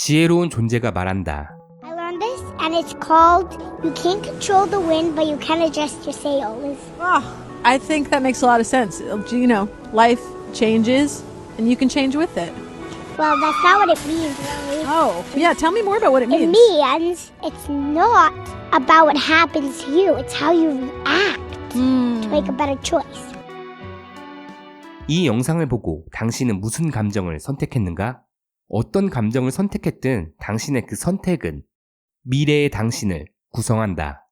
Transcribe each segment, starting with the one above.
지혜로운 존재가 말한다. I learned this, and it's called You Can't Control the Wind, but You Can Adjust Your Sails. Oh, I think that makes a lot of sense. You know, life changes and you can change with it. Well, that's not what it means, really. Oh, yeah, tell me more about what it It means. means it's not about what happens to you, it's how you react to make a better choice. 이 영상을 보고 당신은 무슨 감정을 선택했는가? 어떤 감정을 선택했든 당신의 그 선택은 미래의 당신을 구성한다.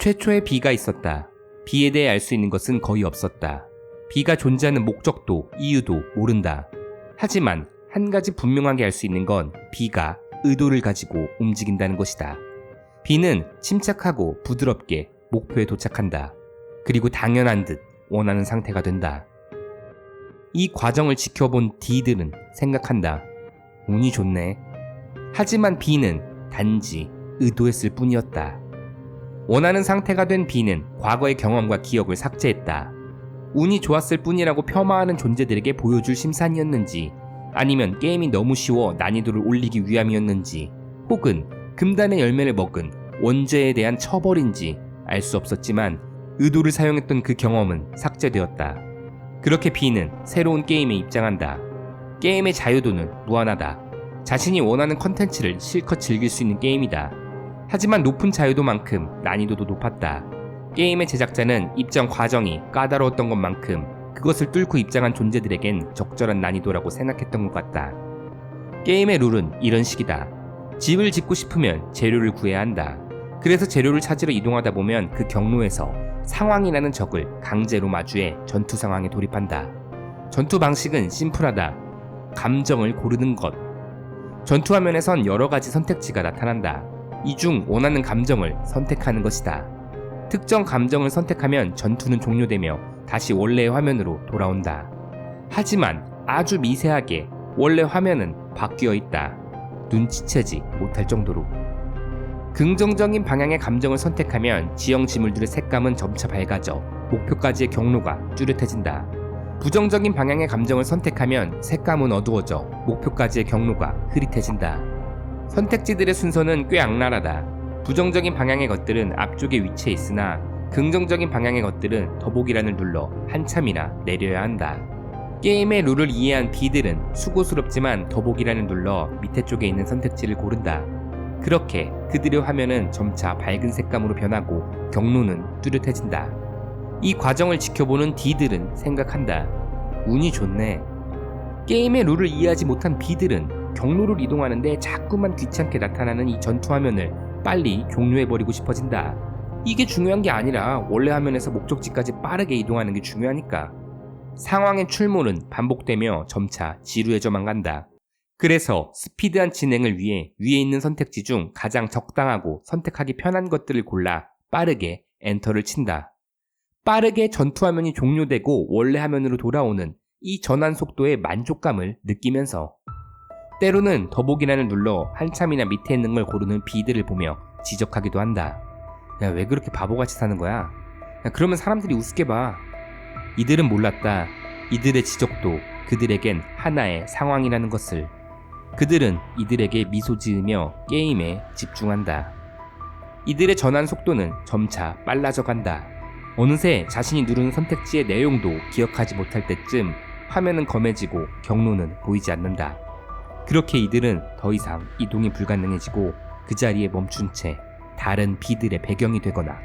최초의 비가 있었다. 비에 대해 알 수 있는 것은 거의 없었다. 비가 존재하는 목적도 이유도 모른다. 하지만 한 가지 분명하게 알 수 있는 건 비가 의도를 가지고 움직인다는 것이다. 비는 침착하고 부드럽게 목표에 도착한다. 그리고 당연한 듯 원하는 상태가 된다. 이 과정을 지켜본 D들은 생각한다. 운이 좋네. 하지만 B는 단지 의도했을 뿐이었다. 원하는 상태가 된 B는 과거의 경험과 기억을 삭제했다. 운이 좋았을 뿐이라고 폄하하는 존재들에게 보여줄 심산이었는지, 아니면 게임이 너무 쉬워 난이도를 올리기 위함이었는지, 혹은 금단의 열매를 먹은 원죄에 대한 처벌인지 알 수 없었지만 의도를 사용했던 그 경험은 삭제되었다. 그렇게 B는 새로운 게임에 입장한다. 게임의 자유도는 무한하다. 자신이 원하는 컨텐츠를 실컷 즐길 수 있는 게임이다. 하지만 높은 자유도만큼 난이도도 높았다. 게임의 제작자는 입장 과정이 까다로웠던 것만큼 그것을 뚫고 입장한 존재들에겐 적절한 난이도라고 생각했던 것 같다. 게임의 룰은 이런 식이다. 집을 짓고 싶으면 재료를 구해야 한다. 그래서 재료를 찾으러 이동하다 보면 그 경로에서 상황이라는 적을 강제로 마주해 전투 상황에 돌입한다. 전투 방식은 심플하다. 감정을 고르는 것. 전투 화면에선 여러 가지 선택지가 나타난다. 이 중 원하는 감정을 선택하는 것이다. 특정 감정을 선택하면 전투는 종료되며 다시 원래의 화면으로 돌아온다. 하지만 아주 미세하게 원래 화면은 바뀌어 있다. 눈치채지 못할 정도로. 긍정적인 방향의 감정을 선택하면 지형 지물들의 색감은 점차 밝아져 목표까지의 경로가 뚜렷해진다. 부정적인 방향의 감정을 선택하면 색감은 어두워져 목표까지의 경로가 흐릿해진다. 선택지들의 순서는 꽤 악랄하다. 부정적인 방향의 것들은 앞쪽에 위치해 있으나 긍정적인 방향의 것들은 더보기란을 눌러 한참이나 내려야 한다. 게임의 룰을 이해한 B들은 수고스럽지만 더보기란을 눌러 밑에 쪽에 있는 선택지를 고른다. 그렇게 그들의 화면은 점차 밝은 색감으로 변하고 경로는 뚜렷해진다. 이 과정을 지켜보는 D들은 생각한다. 운이 좋네. 게임의 룰을 이해하지 못한 B들은 경로를 이동하는데 자꾸만 귀찮게 나타나는 이 전투 화면을 빨리 종료해버리고 싶어진다. 이게 중요한 게 아니라 원래 화면에서 목적지까지 빠르게 이동하는 게 중요하니까. 상황의 출몰은 반복되며 점차 지루해져만 간다. 그래서 스피드한 진행을 위해 위에 있는 선택지 중 가장 적당하고 선택하기 편한 것들을 골라 빠르게 엔터를 친다. 빠르게 전투 화면이 종료되고 원래 화면으로 돌아오는 이 전환 속도의 만족감을 느끼면서 때로는 더보기란을 눌러 한참이나 밑에 있는 걸 고르는 비들을 보며 지적하기도 한다. 야, 왜 그렇게 바보같이 사는 거야? 야, 그러면 사람들이 우습게 봐. 이들은 몰랐다. 이들의 지적도 그들에겐 하나의 상황이라는 것을. 그들은 이들에게 미소 지으며 게임에 집중한다. 이들의 전환 속도는 점차 빨라져 간다. 어느새 자신이 누르는 선택지의 내용도 기억하지 못할 때쯤 화면은 검해지고 경로는 보이지 않는다. 그렇게 이들은 더 이상 이동이 불가능해지고 그 자리에 멈춘 채 다른 비들의 배경이 되거나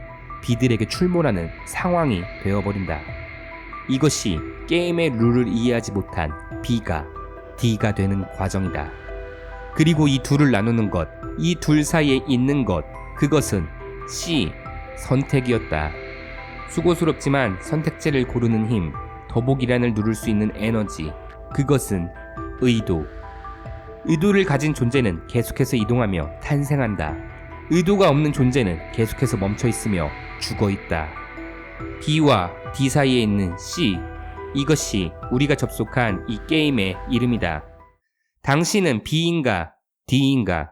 비들에게 출몰하는 상황이 되어버린다. 이것이 게임의 룰을 이해하지 못한 B가 D가 되는 과정이다. 그리고 이 둘을 나누는 것, 이 둘 사이에 있는 것, 그것은 C, 선택이었다. 수고스럽지만 선택지를 고르는 힘, 더보기란을 누를 수 있는 에너지, 그것은 의도. 의도를 가진 존재는 계속해서 이동하며 탄생한다. 의도가 없는 존재는 계속해서 멈춰 있으며 죽어 있다. B와 D 사이에 있는 C. 이것이 우리가 접속한 이 게임의 이름이다. 당신은 B인가 D인가?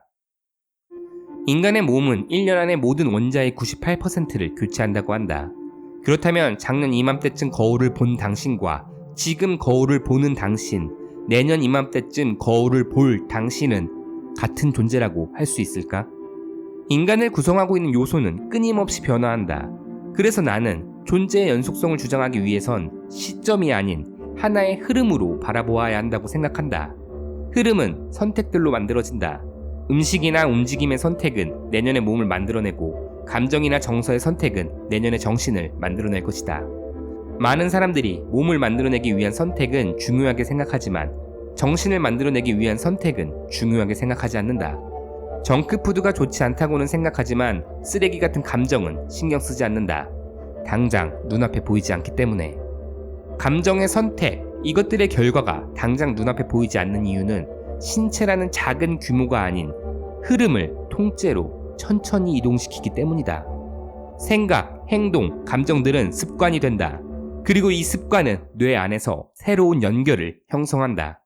인간의 몸은 1년 안에 모든 원자의 98%를 교체한다고 한다. 그렇다면 작년 이맘때쯤 거울을 본 당신과 지금 거울을 보는 당신, 내년 이맘때쯤 거울을 볼 당신은 같은 존재라고 할 수 있을까? 인간을 구성하고 있는 요소는 끊임없이 변화한다. 그래서 나는 존재의 연속성을 주장하기 위해선 시점이 아닌 하나의 흐름으로 바라보아야 한다고 생각한다. 흐름은 선택들로 만들어진다. 음식이나 움직임의 선택은 내년의 몸을 만들어내고 감정이나 정서의 선택은 내년의 정신을 만들어낼 것이다. 많은 사람들이 몸을 만들어내기 위한 선택은 중요하게 생각하지만 정신을 만들어내기 위한 선택은 중요하게 생각하지 않는다. 정크푸드가 좋지 않다고는 생각하지만 쓰레기 같은 감정은 신경 쓰지 않는다. 당장 눈앞에 보이지 않기 때문에. 감정의 선택, 이것들의 결과가 당장 눈앞에 보이지 않는 이유는 신체라는 작은 규모가 아닌 흐름을 통째로 천천히 이동시키기 때문이다. 생각, 행동, 감정들은 습관이 된다. 그리고 이 습관은 뇌 안에서 새로운 연결을 형성한다.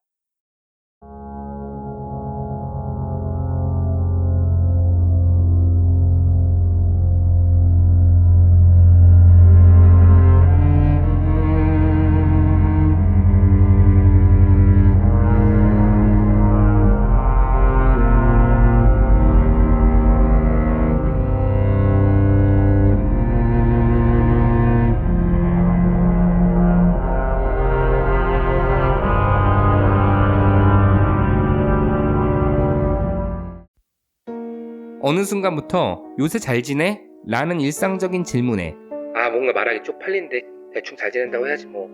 어느 순간부터 요새 잘 지내? 라는 일상적인 질문에 아 뭔가 말하기 쪽팔린데 대충 잘 지낸다고 해야지 뭐.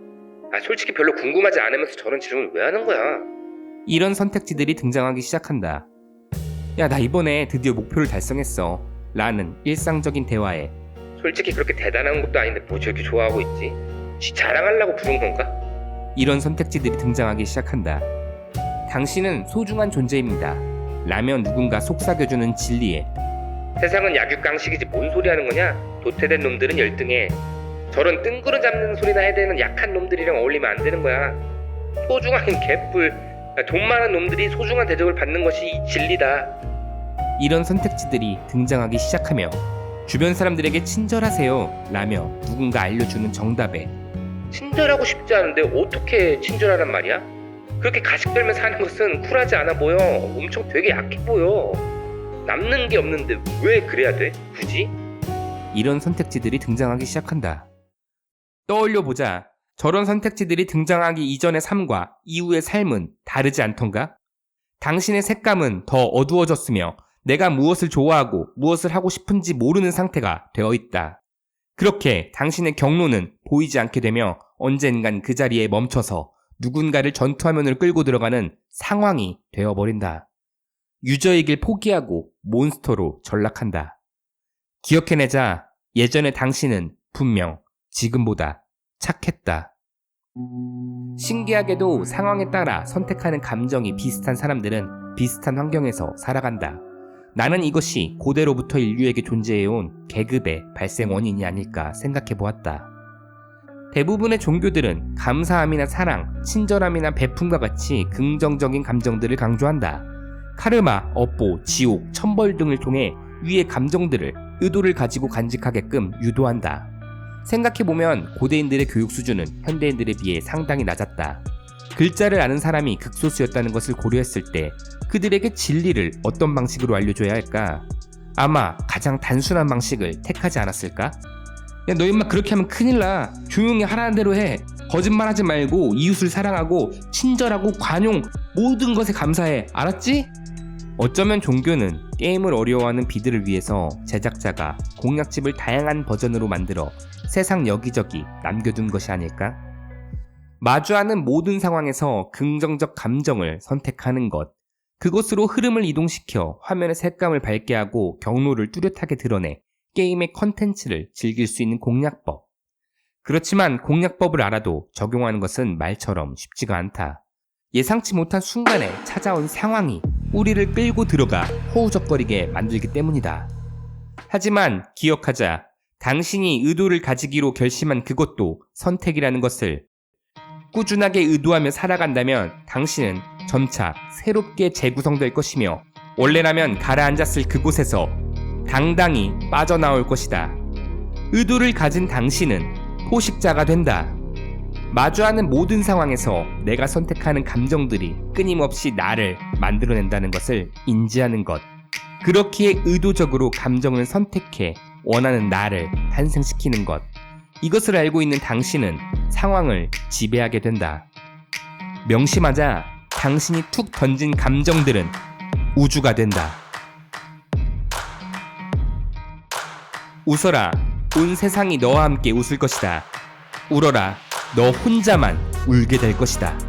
아 솔직히 별로 궁금하지 않으면서 저런 질문을 왜 하는 거야? 이런 선택지들이 등장하기 시작한다. 야 나 이번에 드디어 목표를 달성했어. 라는 일상적인 대화에 솔직히 그렇게 대단한 것도 아닌데 뭐 저렇게 좋아하고 있지? 지 자랑하려고 부른 건가? 이런 선택지들이 등장하기 시작한다. 당신은 소중한 존재입니다. 라면 누군가 속삭여주는 진리에 세상은 약육강식이지 뭔 소리 하는 거냐? 도태된 놈들은 열등해. 저런 뜬구름 잡는 소리나 해대는 약한 놈들이랑 어울리면 안 되는 거야. 소중한 개뿔, 돈 많은 놈들이 소중한 대접을 받는 것이 이 진리다. 이런 선택지들이 등장하기 시작하며 주변 사람들에게 친절하세요 라며 누군가 알려주는 정답에 친절하고 싶지 않은데 어떻게 친절하란 말이야? 그렇게 가식들며 사는 것은 쿨하지 않아 보여. 엄청 되게 약해 보여. 남는 게 없는데 왜 그래야 돼? 굳이? 이런 선택지들이 등장하기 시작한다. 떠올려 보자. 저런 선택지들이 등장하기 이전의 삶과 이후의 삶은 다르지 않던가? 당신의 색감은 더 어두워졌으며 내가 무엇을 좋아하고 무엇을 하고 싶은지 모르는 상태가 되어 있다. 그렇게 당신의 경로는 보이지 않게 되며 언젠간 그 자리에 멈춰서 누군가를 전투화면으로 끌고 들어가는 상황이 되어버린다. 유저의 길 포기하고 몬스터로 전락한다. 기억해내자 예전의 당신은 분명 지금보다 착했다. 신기하게도 상황에 따라 선택하는 감정이 비슷한 사람들은 비슷한 환경에서 살아간다. 나는 이것이 고대로부터 인류에게 존재해온 계급의 발생 원인이 아닐까 생각해 보았다. 대부분의 종교들은 감사함이나 사랑, 친절함이나 베품과 같이 긍정적인 감정들을 강조한다. 카르마, 업보, 지옥, 천벌 등을 통해 위의 감정들을 의도를 가지고 간직하게끔 유도한다. 생각해보면 고대인들의 교육 수준은 현대인들에 비해 상당히 낮았다. 글자를 아는 사람이 극소수였다는 것을 고려했을 때 그들에게 진리를 어떤 방식으로 알려줘야 할까? 아마 가장 단순한 방식을 택하지 않았을까? 야, 너 임마 그렇게 하면 큰일 나. 조용히 하라는 대로 해. 거짓말하지 말고 이웃을 사랑하고 친절하고 관용 모든 것에 감사해. 알았지? 어쩌면 종교는 게임을 어려워하는 비들을 위해서 제작자가 공략집을 다양한 버전으로 만들어 세상 여기저기 남겨둔 것이 아닐까? 마주하는 모든 상황에서 긍정적 감정을 선택하는 것. 그것으로 흐름을 이동시켜 화면의 색감을 밝게 하고 경로를 뚜렷하게 드러내 게임의 컨텐츠를 즐길 수 있는 공략법. 그렇지만 공략법을 알아도 적용하는 것은 말처럼 쉽지가 않다. 예상치 못한 순간에 찾아온 상황이 우리를 끌고 들어가 허우적거리게 만들기 때문이다. 하지만 기억하자. 당신이 의도를 가지기로 결심한 그것도 선택이라는 것을 꾸준하게 의도하며 살아간다면 당신은 점차 새롭게 재구성될 것이며 원래라면 가라앉았을 그곳에서 당당히 빠져나올 것이다. 의도를 가진 당신은 포식자가 된다. 마주하는 모든 상황에서 내가 선택하는 감정들이 끊임없이 나를 만들어낸다는 것을 인지하는 것. 그렇기에 의도적으로 감정을 선택해 원하는 나를 탄생시키는 것. 이것을 알고 있는 당신은 상황을 지배하게 된다. 명심하자 당신이 툭 던진 감정들은 우주가 된다. 웃어라. 온 세상이 너와 함께 웃을 것이다. 울어라. 너 혼자만 울게 될 것이다.